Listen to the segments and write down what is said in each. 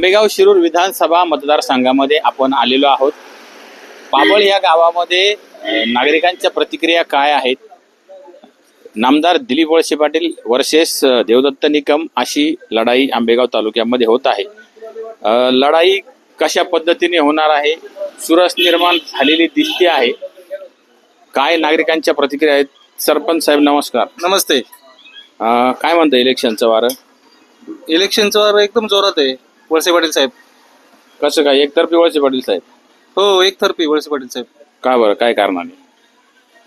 आंबेगाव शिरूर विधानसभा मतदारसंघामध्ये आपण आलेलो आहोत. पाबळ या गावामध्ये नागरिकांच्या प्रतिक्रिया काय आहेत? नामदार दिलीप वळसे पाटील वर्सेस अ, देवदत्त निकम अशी लढाई आंबेगाव तालुक्यामध्ये होत आहे. लढाई कशा पद्धतीने होणार आहे? सुरस निर्माण झालेली दिसते आहे. काय नागरिकांच्या प्रतिक्रिया आहेत? सरपंच साहेब नमस्कार. नमस्ते. काय म्हणतं इलेक्शनचं वारं? इलेक्शनचं वार एकदम जोरात आहे. वळसे पाटील साहेब. कसं काय? एकतर्फी वळसे पाटील साहेब? हो एकतर्फी वळसे पाटील साहेब. का बरं? काय कारणाने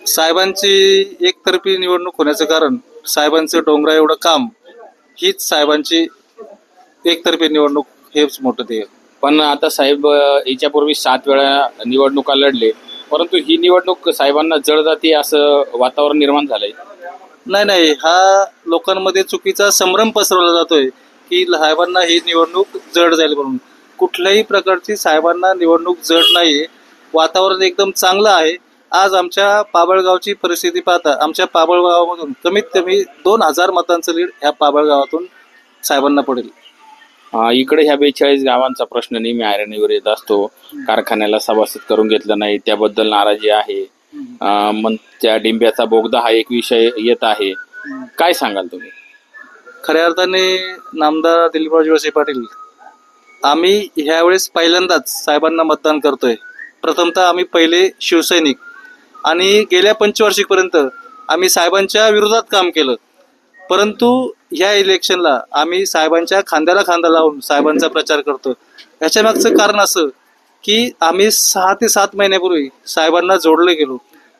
साहेबांची एकतर्फी निवडणूक होण्याचं कारण साहेबांचं डोंगरा एवढं काम हीच साहेबांची एकतर्फी निवडणूक हेच मोठं ते पण आता साहेब अ, याच्यापूर्वी सात वेळा निवडणुका लढले परंतु ही निवडणूक साहेबांना जड जाते असं वातावरण निर्माण झालंय. नाही नाही हा लोकांमध्ये चुकीचा संभ्रम पसरवला जातोय. की साहेबांना ही निवडणूक जड जाईल म्हणून. कुठल्याही प्रकारची साहेबांना निवडणूक जड नाहीये. वातावरण एकदम चांगलं आहे. आज आमच्या पाबळगावची परिस्थिती पाहता आमच्या पाबळगावामधून कमीत कमी दोन हजार मतांचं लीड ह्या पाबळगावातून साहेबांना पडेल. इकडे ह्या बेचाळीस गावांचा प्रश्न नेहमी आयरणीवर येत असतो. कारखान्याला सभासद करून घेतलं नाही त्याबद्दल नाराजी आहे. मग त्या डिंब्याचा बोगदा हा एक विषय येत आहे. काय सांगाल तुम्ही? खऱ्या अर्थाने नामदार दिलीपराव वळसे पाटील आम्ही ह्यावेळेस पहिल्यांदाच साहेबांना मतदान करतोय. प्रथमतः आम्ही पहिले शिवसैनिक आणि गेल्या पंचवार्षिकपर्यंत आम्ही साहेबांच्या विरोधात काम केलं. परंतु ह्या इलेक्शनला आम्ही साहेबांच्या खांद्याला खांदा लावून साहेबांचा प्रचार करतो. ह्याच्या मागचं कारण असं की आम्ही सहा ते सात महिन्यापूर्वी साहेबांना जोडले गेलो.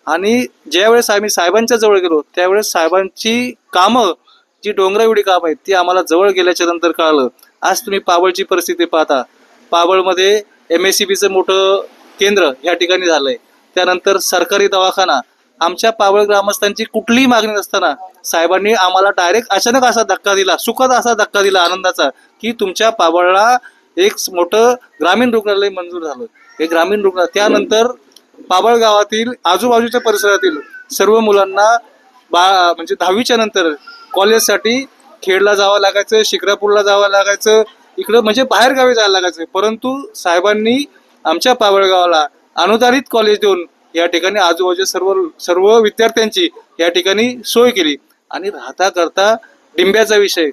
आणि ज्यावेळेस आम्ही साहेबांच्या जवळ गेलो त्यावेळेस साहेबांची कामं जी डोंगरा एवढी काम आहेत ती आम्हाला जवळ गेल्याच्यानंतर कळालं. आज तुम्ही पाबळची परिस्थिती पाहता. पाबळमध्ये एम एस सी बीचं मोठं केंद्र या ठिकाणी झालंय. त्यानंतर सरकारी दवाखाना. आमच्या पावळ ग्रामस्थांची कुठलीही मागणी नसताना साहेबांनी आम्हाला डायरेक्ट अचानक असा धक्का दिला सुखद असा धक्का दिला आनंदाचा की तुमच्या पाबळला एक मोठं ग्रामीण रुग्णालय मंजूर झालं. हे ग्रामीण रुग्णालय त्यानंतर पाबळ गावातील आजूबाजूच्या परिसरातील सर्व मुलांना बा म्हणजे दहावीच्या नंतर कॉलेजसाठी खेडला जावं लागायचं शिक्रापूरला जावं लागायचं इकडं म्हणजे बाहेर गावी जायला लागायचं. परंतु साहेबांनी आमच्या पावळगावला अनुदानित कॉलेज देऊन या ठिकाणी आजूबाजू सर्व सर्व विद्यार्थ्यांची या ठिकाणी सोय केली. आणि राहता करता डिंब्याचा विषय.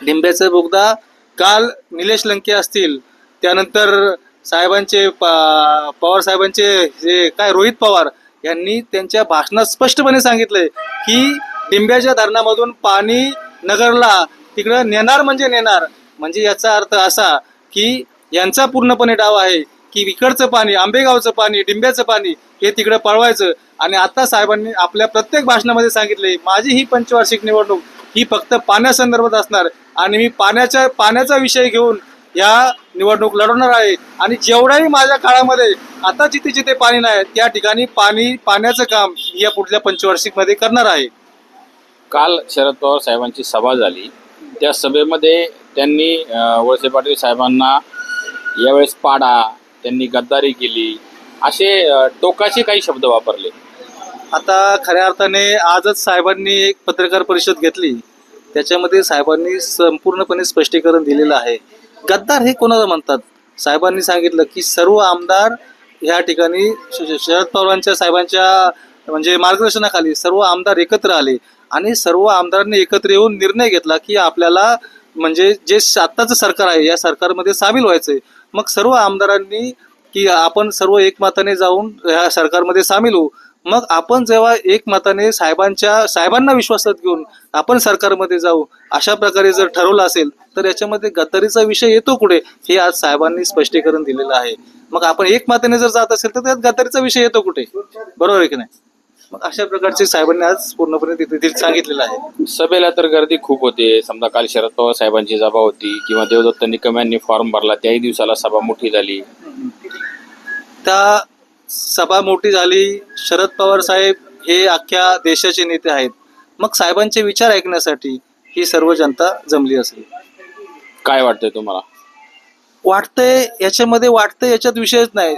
डिंब्याचा बोगदा काल निलेश लंके असतील त्यानंतर साहेबांचे पा- पवार साहेबांचे जे काय रोहित पवार यांनी त्यांच्या भाषणात स्पष्टपणे सांगितले की डिंब्याच्या धरणामधून पाणी नगरला तिकडं नेणार म्हणजे नेणार. म्हणजे याचा अर्थ असा की यांचा पूर्णपणे डाव आहे की इकडचं पाणी आंबेगावचं पाणी डिंब्याचं पाणी हे तिकडं पळवायचं. आणि आता साहेबांनी आपल्या प्रत्येक भाषणामध्ये सांगितले माझी ही पंचवार्षिक निवडणूक ही फक्त पाण्यासंदर्भात असणार आणि मी पाण्याच्या पाण्याचा विषय घेऊन या निवडणूक लढवणार आहे. आणि जेवढाही माझ्या काळामध्ये आता जिथे जिथे पाणी नाही त्या ठिकाणी पाणी पाण्याचं काम या पुढल्या पंचवार्षिकमध्ये करणार आहे. काल शरद पवार साहेबांची सभा झाली. त्या सभेमध्ये त्यांनी वळसे पाटील साहेबांना यावेळेस पाडा त्यांनी गद्दारी केली. असे टोकाचे काही शब्द वापरले. आता खऱ्या अर्थाने आजच साहेबांनी एक पत्रकार परिषद घेतली. त्याच्यामध्ये साहेबांनी संपूर्णपणे स्पष्टीकरण दिलेलं आहे. गद्दार हे कोणाला म्हणतात? साहेबांनी सांगितलं की सर्व आमदार ह्या ठिकाणी शरद पवारांच्या साहेबांच्या म्हणजे मार्गदर्शनाखाली सर्व आमदार एकत्र आले आणि सर्व आमदारांनी एकत्र येऊन निर्णय घेतला की आपल्याला म्हणजे जे आत्ताचं सरकार आहे या सरकारमध्ये सामील व्हायचंय. मग सर्व आमदारांनी की आपण सर्व एकमताने जाऊन ह्या सरकारमध्ये सामील होऊ. मग आपण जेव्हा एकमताने साहेबांच्या साहेबांना विश्वासात घेऊन आपण सरकारमध्ये जाऊ अशा प्रकारे जर ठरवलं असेल तर याच्यामध्ये गद्दारीचा विषय येतो कुठे? हे आज साहेबांनी स्पष्टीकरण दिलेलं आहे. मग आपण एकमताने जर जात असेल तर त्यात गद्दारीचा विषय येतो कुठे? बरोबर आहे की नाही? मग अशा प्रकारचे साहेबांनी आज पूर्णपणे तिथे तिथे सांगितलेलं आहे. सभेला तर गर्दी खूप होते. समजा काल शरद पवार साहेबांची सभा होती किंवा देवदत्त निकम यांनी फॉर्म भरला त्याही दिवसाला सभा मोठी झाली. त्या सभा मोठी झाली. शरद पवार साहेब हे अख्ख्या देशाचे नेते आहेत. मग साहेबांचे विचार ऐकण्यासाठी ही सर्व जनता जमली असेल. काय वाटतंय तुम्हाला? वाटतंय याच्यामध्ये वाटतंय याच्यात विषयच नाही.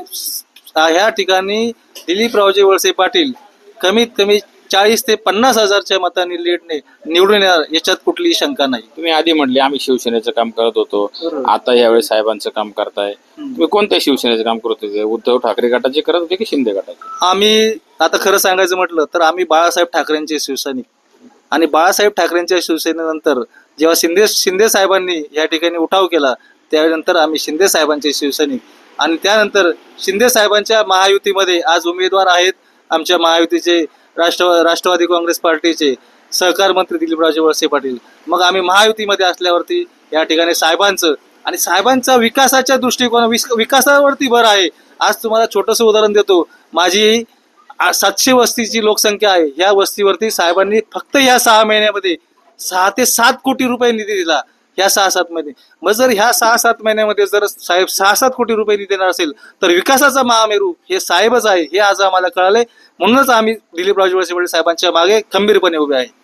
ह्या ठिकाणी दिलीप रावजे वळसे पाटील कमीत कमी चाळीस ते पन्नास हजारच्या मतांनी लीडने निवडून येणार याच्यात कुठलीही शंका नाही. तुम्ही आधी म्हटले आम्ही शिवसेनेचं काम करत होतो. आता यावेळी साहेबांचं काम करताय. तुम्ही कोणत्या शिवसेनेचं काम करत होते? उद्धव ठाकरे गटाचे करत होते की शिंदे गटाचे? आम्ही आता खरं सांगायचं म्हटलं तर आम्ही बाळासाहेब ठाकरेंचे शिवसैनिक. आणि बाळासाहेब ठाकरेंच्या शिवसेनेनंतर जेव्हा शिंदे शिंदे साहेबांनी या ठिकाणी उठाव केला त्यानंतर आम्ही शिंदे साहेबांचे शिवसैनिक. आणि त्यानंतर शिंदे साहेबांच्या महायुतीमध्ये आज उमेदवार आहेत आमच्या महायुतीचे राष्ट्र राष्ट्रवादी काँग्रेस पार्टीचे सहकार मंत्री दिलीपराजे वळसे पाटील. मग आम्ही महायुतीमध्ये असल्यावरती या ठिकाणी साहेबांचं आणि साहेबांचा विकासाच्या दृष्टिकोन विकासावरती भर आहे. आज तुम्हाला छोटंसं उदाहरण देतो. माझी सातशे वस्तीची लोकसंख्या आहे. या वस्तीवरती साहेबांनी फक्त या सहा महिन्यामध्ये सहा ते सात कोटी रुपये निधी दिला. ह्या सहा सात महिने. मग जर ह्या सहा सात महिन्यामध्ये जर साहेब सहा सात कोटी रुपये निधी देणार असेल तर विकासाचा महामेरू हे साहेबच आहे हे आज आम्हाला कळाले म्हणूनच आम्ही दिलीप राजू साहेबांच्या मागे खंबीरपणे उभे आहे.